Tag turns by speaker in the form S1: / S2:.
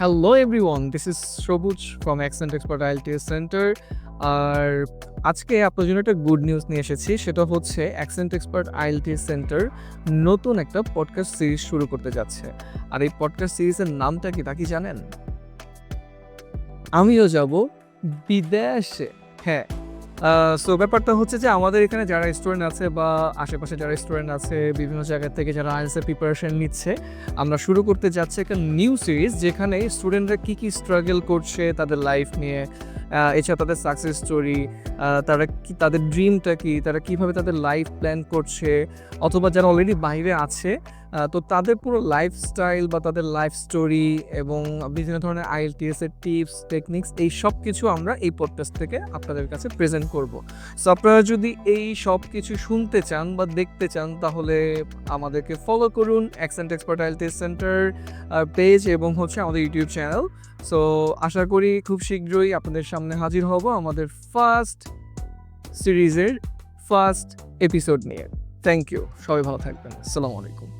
S1: Hello everyone this is Sabuj from accent expert IELTS centre আর আজকে আপনার জন্য একটা গুড নিউজ নিয়ে এসেছি। সেটা হচ্ছে অ্যাক্সেন্ট এক্সপার্ট আইএলটিএস সেন্টার নতুন একটা পডকাস্ট সিরিজ শুরু করতে যাচ্ছে। আর এই পডকাস্ট সিরিজের নামটা কি তা কি জানেন? আমিও যাব বিদেশে। হ্যাঁ সো ব্যাপারটা হচ্ছে যে আমাদের এখানে যারা স্টুডেন্ট আছে বা আশেপাশে যারা স্টুডেন্ট আছে, বিভিন্ন জায়গা থেকে যারা আইএলসের প্রিপারেশন নিচ্ছে, আমরা শুরু করতে যাচ্ছি একটা নিউ সিরিজ যেখানে স্টুডেন্টরা কী কী স্ট্রাগল করছে তাদের লাইফ নিয়ে এছাড়া তাদের সাকসেস স্টোরি তারা কি, তাদের ড্রিমটা কি, তারা কীভাবে তাদের লাইফ প্ল্যান করছে, অথবা যারা অলরেডি বাইরে আছে তো তাদের পুরো লাইফস্টাইল বা তাদের লাইফ স্টোরি এবং বিভিন্ন ধরনের আইএলটিএস এর টিপস টেকনিক্স এই সব কিছু আমরা এই পডকাস্ট থেকে আপনাদের কাছে প্রেজেন্ট করব। সো আপনারা যদি এই সব কিছু শুনতে চান বা দেখতে চান, তাহলে আমাদেরকে ফলো করুন accent expert IELTS centre page এবং হচ্ছে আমাদের ইউটিউব চ্যানেল সো আশা করি খুব শীঘ্রই আপনাদের সামনে হাজির হব আমাদের ফার্স্ট সিরিজের ফার্স্ট এপিসোড নিয়ে। থ্যাংক ইউ সবাই ভালো থাকবেন। আসসালামু আলাইকুম।